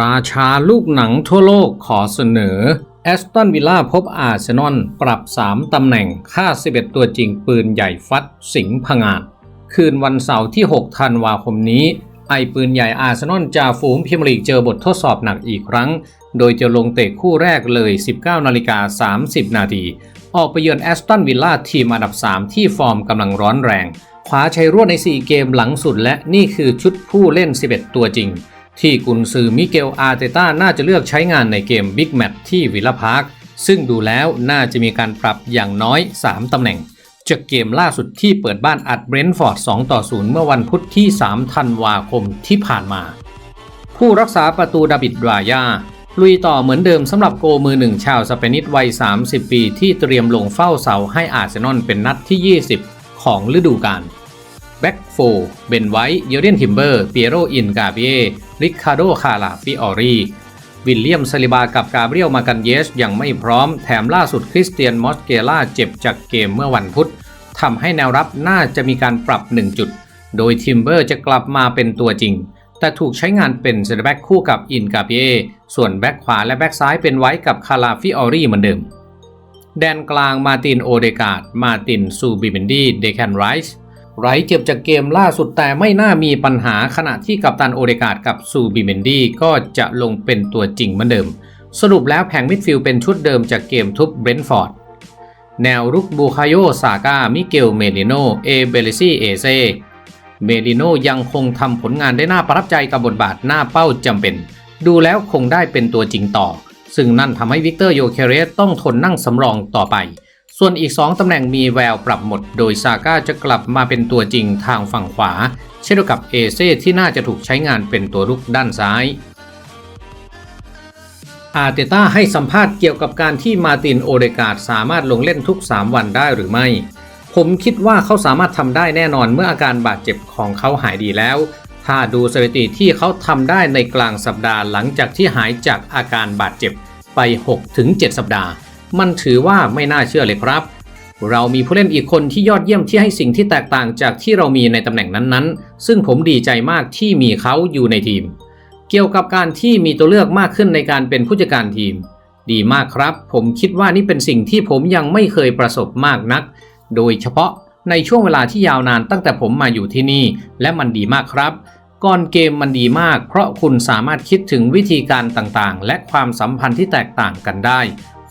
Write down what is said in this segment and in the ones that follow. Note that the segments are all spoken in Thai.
ราชาลูกหนังทั่วโลกขอเสนอแอสตันวิลล่าพบอาร์เซนอลปรับ 3 ตำแหน่งค่า 11 ตัวจริงปืนใหญ่ฟัดสิงพงาด คืนวันเสาร์ที่ 6 ธันวาคมนี้ ไอปืนใหญ่อาร์เซนอลจ่าฝูงพิมร์ลีกเจอบททดสอบหนักอีกครั้ง โดยจะลงเตะคู่แรกเลย 19 นาฬิกา 30 นาที ออกไปเยือนแอสตันวิลล่าทีมอันดับ 3 ที่ฟอร์มกำลังร้อนแรงคว้าชัยรวดใน 4 เกมหลังสุดและนี่คือชุดผู้เล่น 11 ตัวจริง ที่กุนซือมิเกลอาร์เตต้าน่าจะเลือกใช้งานในเกมบิ๊กแมตที่วิลลาพาร์คซึ่งดูแล้วน่าจะมีการปรับอย่างน้อย 3 ตำแหน่ง จากเกมล่าสุดที่เปิดบ้านอัดเบรนท์ฟอร์ด 2 ต่อ 0 เมื่อวันพุธที่ 3 ธันวาคมที่ผ่านมา ผู้รักษาประตูดาบิดรายา ลุยต่อเหมือนเดิมสำหรับโกมือหนึ่งชาวสเปนิสวัย 30 ปีที่เตรียมลงเฝ้าเสาให้อาร์เซนอลเป็นนัดที่ 20 ของฤดูกาลแบ็กโฟเบนไวท์เยเรนทิมเบอร์เปียโรอินกาเบีย ริคาโดคาลาฟิออรีวิลเลียมซาลิบากับกาเบรียลมากันเยสยังไม่พร้อมแถมล่าสุดคริสเตียนมอสเกล่าเจ็บจากเกมเมื่อวันพุธทำให้แนวรับน่าจะมีการปรับ 1 จุด โดยทิมเบอร์จะกลับมาเป็นตัวจริง แต่ถูกใช้งานเป็นเซนเตอร์แบ็กคู่กับอินกาเบียส่วนแบ็กขวาและแบ็กซ้ายเป็นไว้กับคาลาฟิออรีเหมือนเดิม แดนกลางมาตินโอเดกาดมาตินซูบิเบนดีเดแคนไรส์ ไรเจ็บจากเกมล่าสุดแต่ไม่น่ามีปัญหาขณะที่กัปตันโอเดกาดกับซูบิเบนดีก็จะลงเป็นตัวจริงเหมือนเดิม สรุปแล้วแผงมิดฟิลด์เป็นชุดเดิมจากเกมทุบเบรนท์ฟอร์ด แนวรุกบูคาโยซาก้า มิเกล เมลิโน เอเบลิซีเอเซ เมลิโนยังคงทำผลงานได้น่าประทับใจกับบทบาทหน้าเป้าจำเป็น ดูแล้วคงได้เป็นตัวจริงต่อ ซึ่งนั่นทำให้วิกเตอร์โยเคเรสต้องทนนั่งสำรองต่อไป ส่วนอีก 2 ตำแหน่งมีแววปรับหมด โดยซาก้าจะกลับมาเป็นตัวจริงทางฝั่งขวา เช่นเดียวกับเอเซ่ที่น่าจะถูกใช้งานเป็นตัวรุกด้านซ้ายอาร์เตต้าให้สัมภาษณ์เกี่ยวกับการที่มาตินโอเดกาดสามารถลงเล่นทุก 3 วันได้หรือไม่ ผมคิดว่าเขาสามารถทำได้แน่นอนเมื่ออาการบาดเจ็บของเขาหายดีแล้ว ถ้าดูสถิติที่เขาทำได้ในกลางสัปดาห์หลังจากที่หายจากอาการบาดเจ็บไป 6-7 สัปดาห์ มันถือว่าไม่น่าเชื่อเลยครับ เรามีผู้เล่นอีกคนที่ยอดเยี่ยมที่ให้สิ่งที่แตกต่างจากที่เรามีในตำแหน่งนั้นๆ ซึ่งผมดีใจมากที่มีเขาอยู่ในทีม เกี่ยวกับการที่มีตัวเลือกมากขึ้นในการเป็นผู้จัดการทีม ดีมากครับ ผมคิดว่านี่เป็นสิ่งที่ผมยังไม่เคยประสบมากนัก โดยเฉพาะในช่วงเวลาที่ยาวนานตั้งแต่ผมมาอยู่ที่นี่ และมันดีมากครับ ก่อนเกมมันดีมาก เพราะคุณสามารถคิดถึงวิธีการต่างๆ และความสัมพันธ์ที่แตกต่างกันได้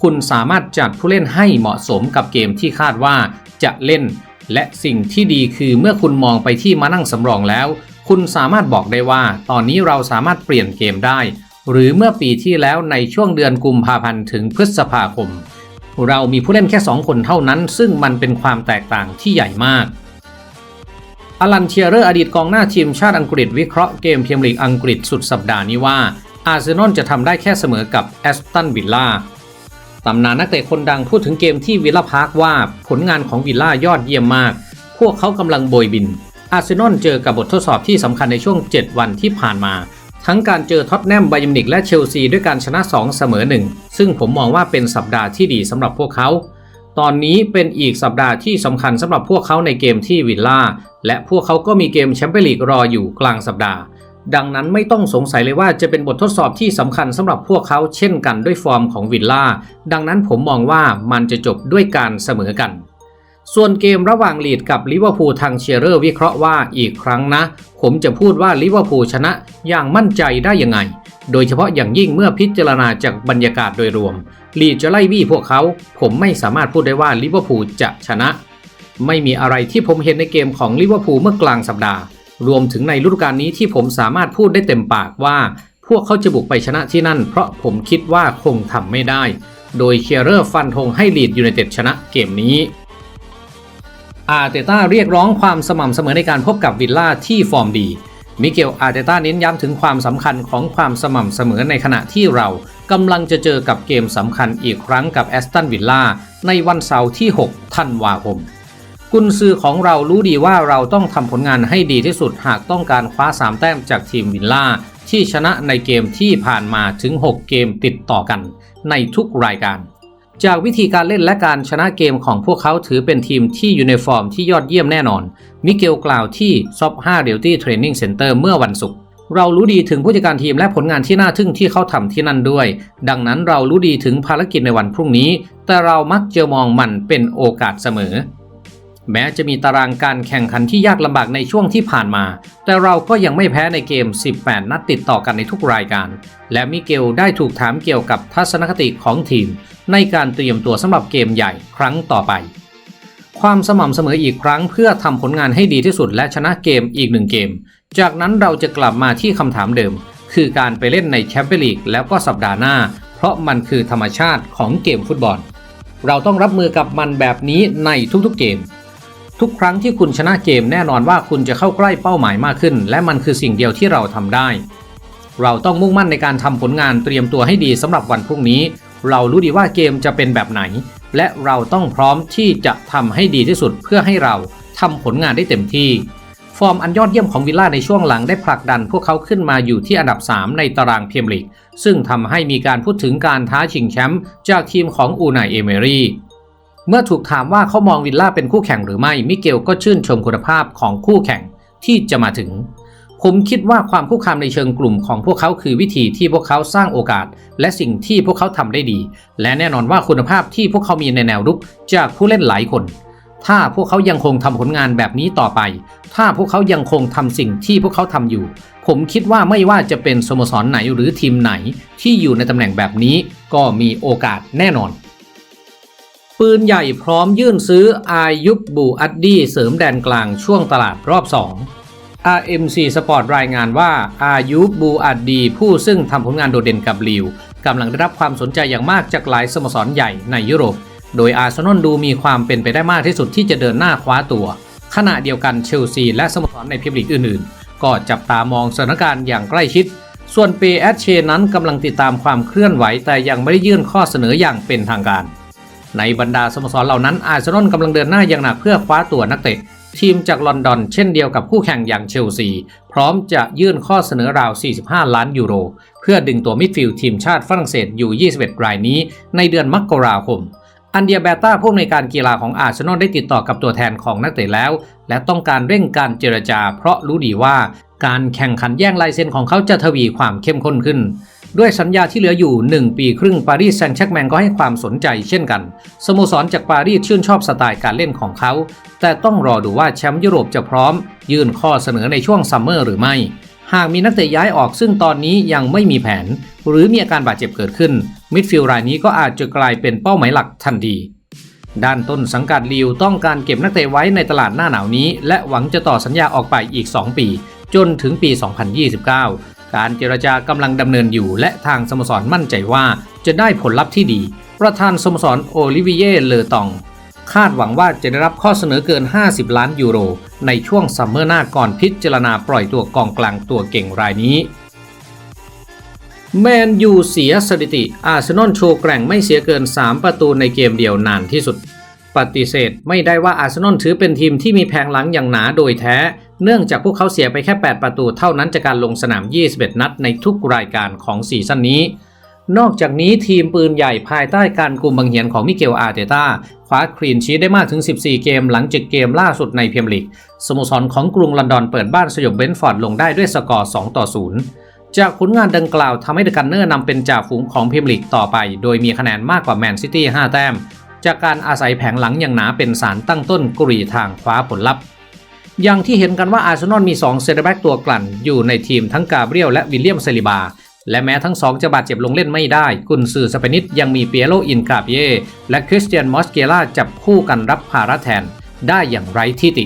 คุณสามารถจัดผู้เล่นให้เหมาะสมกับเกมที่คาดว่าจะเล่น และสิ่งที่ดีคือเมื่อคุณมองไปที่มานั่งสำรองแล้ว คุณสามารถบอกได้ว่า ตอนนี้เราสามารถเปลี่ยนเกมได้ หรือเมื่อปีที่แล้วในช่วงเดือนกุมภาพันธ์ถึงพฤษภาคม เรามีผู้เล่นแค่ 2 คนเท่านั้น ซึ่งมันเป็นความแตกต่างที่ใหญ่มากอลันเชียเรอร์อดีตกองหน้าทีมชาติอังกฤษวิเคราะห์เกมเมียร์ลีกอังกฤษสุดสัปดาห์นี้ว่าอาร์เซนอลจะทำได้แค่เสมอกับแอสตันวิลล่า ตำนานนักเตะคนดังพูดถึงเกมที่วิลล่าพาร์คว่าผลงานของวิลล่ายอดเยี่ยมมาก พวกเขากำลังโบยบิน อาร์เซนอลเจอกับบททดสอบที่สำคัญในช่วง 7 วันที่ผ่านมา ทั้งการเจอท็อตแนมไบยมนิกและเชลซีด้วยการชนะ 2 เสมอ 1 ซึ่งผมมองว่าเป็นสัปดาห์ที่ดีสำหรับพวกเขา ตอนนี้เป็นอีกสัปดาห์ที่สำคัญสำหรับพวกเขาในเกมที่วิลล่าและพวกเขาก็มีเกมแชมเปี้ยนลีกรออยู่กลางสัปดาห์ ดังนั้นไม่ต้องสงสัยเลยว่าจะเป็นบททดสอบที่สำคัญสำหรับพวกเขาเช่นกันด้วยฟอร์มของวิลล่า ดังนั้นผมมองว่ามันจะจบด้วยการเสมอกัน ส่วนเกมระหว่างลีดกับลิเวอร์พูลทางเชียร์เรอร์วิเคราะห์ว่าอีกครั้งนะ ผมจะพูดว่าลิเวอร์พูลชนะอย่างมั่นใจได้ยังไง โดยเฉพาะอย่างยิ่งเมื่อพิจารณาจากบรรยากาศโดยรวม ลีดจะไล่บี้พวกเขา ผมไม่สามารถพูดได้ว่าลิเวอร์พูลจะชนะ ไม่มีอะไรที่ผมเห็นในเกมของลิเวอร์พูลเมื่อกลางสัปดาห์ รวมถึงในฤดูกาลนี้ที่ผมสามารถพูดได้เต็มปากว่า พวกเขาจะบุกไปชนะที่นั่น เพราะผมคิดว่าคงทำไม่ได้ โดยเชียร์เรอร์ฟันธงให้ลีดยูไนเต็ดชนะเกมนี้อาร์เตต้าเรียกร้องความสม่ำเสมอในการพบกับวิลล่าที่ฟอร์มดี มิเกลอาร์เตต้าเน้นย้ำถึงความสำคัญของความสม่ำเสมอในขณะที่เรากำลังจะเจอกับเกมสำคัญอีกครั้งกับแอสตันวิลล่าในวันเสาร์ที่ 6 ธันวาคม กุนซือของเรารู้ดีว่าเราต้องทำผลงานให้ดีที่สุดหากต้องการคว้า 3 แต้มจากทีมวิลล่า ที่ชนะในเกมที่ผ่านมาถึง 6 เกมติดต่อกัน ในทุกรายการ จากวิธีการเล่นและการชนะเกมของพวกเขาถือเป็นทีมที่อยู่ในฟอร์มที่ยอดเยี่ยมแน่นอน มิเกลกล่าวที่ซอฟ5เดลตี้เทรนนิ่งเซ็นเตอร์เมื่อวันศุกร์เรารู้ดีถึงผู้จัดการทีมและผลงานที่น่าทึ่งที่เขาทำที่นั่นด้วย ดังนั้นเรารู้ดีถึงภารกิจในวันพรุ่งนี้ แต่เรามักจะมองมันเป็นโอกาสเสมอ แม้จะมีตารางการแข่งขันที่ยากลำบากในช่วงที่ผ่านมา แต่เราก็ยังไม่แพ้ในเกม 18 นัดติดต่อกันในทุกรายการ และมิเกลได้ถูกถามเกี่ยวกับทัศนคติของทีม ในการเตรียมตัวสำหรับเกมใหญ่ครั้งต่อไป ความสม่ำเสมออีกครั้งเพื่อทำผลงานให้ดีที่สุดและชนะเกมอีกหนึ่งเกม จากนั้นเราจะกลับมาที่คำถามเดิม คือการไปเล่นในแชมเปี้ยนลีกแล้วก็สัปดาห์หน้า เพราะมันคือธรรมชาติของเกมฟุตบอล เราต้องรับมือกับมันแบบนี้ในทุกๆเกม ทุกครั้งที่คุณชนะเกมแน่นอนว่าคุณจะเข้าใกล้เป้าหมายมากขึ้น และมันคือสิ่งเดียวที่เราทำได้ เราต้องมุ่งมั่นในการทำผลงานเตรียมตัวให้ดีสำหรับวันพรุ่งนี้ เรารู้ดีว่าเกมจะเป็นแบบไหน และเราต้องพร้อมที่จะทำให้ดีที่สุดเพื่อให้เราทำผลงานได้เต็มที่ ฟอร์มอันยอดเยี่ยมของวิลล่าในช่วงหลังได้ผลักดันพวกเขาขึ้นมาอยู่ที่อันดับ 3 ในตารางเมียร์ลีกซึ่งทำให้มีการพูดถึงการท้าชิงแชมป์จากทีมของอูไนเอเมรี เมื่อถูกถามว่าเขามองวิลล่าเป็นคู่แข่งหรือไม่ มิเกลก็ชื่นชมคุณภาพของคู่แข่งที่จะมาถึง ผมคิดว่าความคู่คามในเชิงกลุ่มของพวกเขาคือวิธีที่พวกเขาสร้างโอกาส และสิ่งที่พวกเขาทำได้ดี และแน่นอนว่าคุณภาพที่พวกเขามีในแนวรุกจากผู้เล่นหลายคน ถ้าพวกเขายังคงทำผลงานแบบนี้ต่อไป ถ้าพวกเขายังคงทำสิ่งที่พวกเขาทำอยู่ ผมคิดว่าไม่ว่าจะเป็นสโมสรไหนหรือทีมไหนที่อยู่ในตำแหน่งแบบนี้ ก็มีโอกาสแน่นอน ปืนใหญ่พร้อมยื่นซื้ออายุบบูอัดดี้เสริมแดนกลางช่วงตลาดรอบ 2 RMC Sport รายงานว่าอายุบบูอัดดี ผู้ซึ่งทำผลงานโดดเด่นกับลิวกำลังได้รับความสนใจอย่างมากจากหลายสโมสรใหญ่ในยุโรป โดยอาร์เซนอลดูมีความเป็นไปได้มากที่สุดที่จะเดินหน้าคว้าตัว ขณะเดียวกันเชลซีและสโมสรในพรีเมียร์ลีกอื่นๆ ก็จับตามองสถานการณ์อย่างใกล้ชิด ส่วนเปแอชเชนั้นกำลังติดตามความเคลื่อนไหวแต่ยังไม่ได้ยื่นข้อเสนออย่างเป็นทางการ ในบรรดาสโมสรเหล่านั้นอาร์เซนอลกำลังเดินหน้าอย่างหนักเพื่อคว้าตัวนักเตะ ทีมจากลอนดอนเช่นเดียวกับคู่แข่งอย่างเชลซี พร้อมจะยื่นข้อเสนอราว 45 ล้านยูโร เพื่อดึงตัวมิดฟิลด์ทีมชาติฝรั่งเศสอยู่ 21 รายนี้ ในเดือนมกราคมอันเดียเบต้าผู้อำนวยการกีฬาของอาร์เซนอลได้ติดต่อกับตัวแทนของนักเตะแล้ว และต้องการเร่งการเจรจา เพราะรู้ดีว่า การแข่งขันแย่งลายเซ็นของเขาจะทวีความเข้มข้นขึ้น ด้วยสัญญาที่เหลืออยู่ 1 ปีครึ่งปารีสแซงต์แชกแมงก็ให้ความสนใจเช่นกัน สโมสรจากปารีสชื่นชอบสไตล์การเล่นของเขา แต่ต้องรอดูว่าแชมป์ยุโรปจะพร้อม ยื่นข้อเสนอในช่วงซัมเมอร์หรือไม่ หากมีนักเตะย้ายออกซึ่งตอนนี้ยังไม่มีแผน หรือมีอาการบาดเจ็บเกิดขึ้น มิดฟิลด์รายนี้ก็อาจจะกลายเป็นเป้าหมายหลักทันทีด้านต้นสังกัดลิวต้องการเก็บนักเตะไว้ในตลาดหน้าหนาวนี้ และหวังจะต่อสัญญาออกไปอีก 2 ปี จนถึงปี 2029 การเจรจากำลังดำเนินอยู่และทางสโมสรมั่นใจว่าจะได้ผลลัพธ์ที่ดี ประธานสโมสรโอลิเวียเลอตอง คาดหวังว่าจะได้รับข้อเสนอเกิน 50 ล้านยูโร ในช่วงซัมเมอร์หน้าก่อนพิจารณาปล่อยตัวกองกลางตัวเก่งรายนี้แมนยูเสียสถิติ อาร์เซนอลโชว์แกร่งไม่เสียเกิน 3 ประตูในเกมเดียวนานที่สุด ปฏิเสธไม่ได้ว่าอาร์เซนอลถือเป็นทีมที่มีแผงหลังอย่างหนาโดยแท้ เนื่องจากพวกเขาเสียไปแค่ 8 ประตูเท่านั้นจากการลงสนาม 21 นัดในทุกรายการของซีซั่นนี้ นอกจากนี้ทีมปืนใหญ่ภายใต้การกุมบังเหียนของมิเกลอาร์เตต้าคว้าคลีนชีได้มากถึง 14 เกมหลังจากเกมล่าสุดในพรีเมียร์ลีกสโมสรของกรุงลอนดอนเปิดบ้านสยบเบนฟอร์ดลงได้ด้วยสกอร์ 2 ต่อ 0 จากผลงานดังกล่าวทำให้เดอะกันเนอร์นำเป็นจ่าฝูงของพรีเมียร์ลีกต่อไป โดยมีคะแนนมากกว่าแมนซิตี้ 5 แต้ม จากการอาศัยแผงหลังอย่างหนาเป็นสารตั้งต้นกรีทางคว้าผลลัพธ์ อย่างที่เห็นกันว่าอาร์เซนอลมี 2 เซนเตอร์แบ็กตัวกลั่น อยู่ในทีมทั้งกาเบรียลและวิลเลียมเซลิบา และแม้ทั้งสองจะบาดเจ็บลงเล่นไม่ได้ กุนซือสเปนิตยังมีเปียโรอินกาเปียและคริสเตียนมอสเกล่าจับคู่กันรับภาระแทน ได้อย่างไร้ที่ติ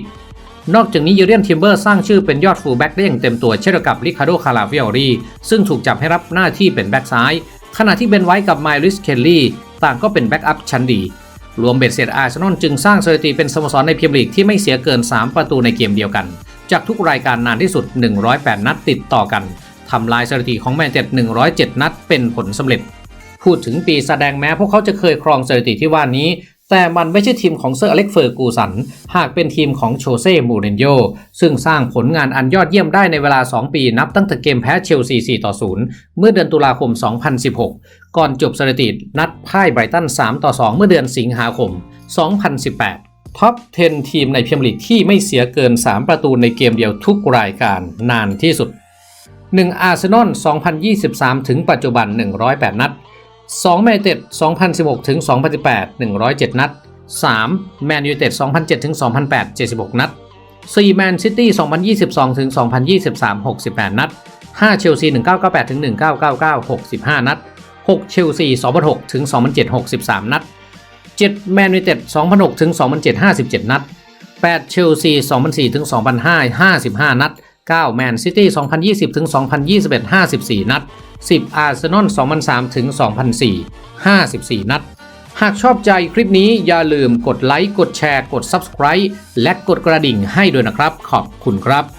นอกจากนี้ยูเรียนทิมเบอร์สร้างชื่อเป็นยอดฟูลแบ็กได้อย่างเต็มตัวเช่นกับริคาร์โดคาราเวลรีซึ่งถูกจับให้รับหน้าที่เป็นแบ็กซ้ายขณะที่เบนไว้กับไมลิสเคลลี่ต่างก็เป็นแบ็กอัพชั้นดี รวมเบ็ดเสร็จอาร์เซนอลจึงสร้างสถิติเป็นสโมสรในพรีเมียร์ลีกที่ไม่เสียเกิน 3 ประตูในเกมเดียวกัน จากทุกรายการนานที่สุด 108 นัดติดต่อกันทำลายสถิติของแมนเชสเตอร์107 นัดเป็นผลสำเร็จ พูดถึงปีแสดงแม้พวกเขาจะเคยครองสถิติที่ว่านี้ แต่มันไม่ใช่ทีมของเซอร์อเล็กเฟอร์กูสัน หากเป็นทีมของโชเซ่ มูรินโญ่ซึ่งสร้างผลงานอันยอดเยี่ยมได้ในเวลา 2 ปีนับตั้งแต่เกมแพ้เชลซี 4 ต่อ 0 เมื่อเดือนตุลาคม 2016 ก่อนจบสถิตินัดพ่ายไบรตัน 3 ต่อ 2 เมื่อเดือนสิงหาคม 2018ท็อป 10 ทีมในพรีเมียร์ลีกที่ไม่เสียเกิน 3 ประตูในเกมเดียวทุกรายการนานที่สุด 1 อาร์เซนอล 2023 ถึงปัจจุบัน 108 นัด 2แมนยูเต็ด2016ถึง2018 107 นัด 3 แมนยูเต็ด2007ถึง2008 76 นัด 4 แมนซิตี้2022ถึง2023 68 นัด 5 เชลซี1998ถึง1999 65 นัด 6 เชลซี2006ถึง2007 63 นัด 7 แมนยูเต็ด2006ถึง2007 57 นัด 8 เชลซี2004ถึง2005 55 นัด 9แมนซิตี้2020ถึง2021 54 นัด 10 อาร์เซนอล2003ถึง2004 54 นัด หากชอบใจคลิปนี้อย่าลืมกดไลค์ กดแชร์ กด Subscribe และกดกระดิ่งให้ด้วยนะครับ ขอบคุณครับ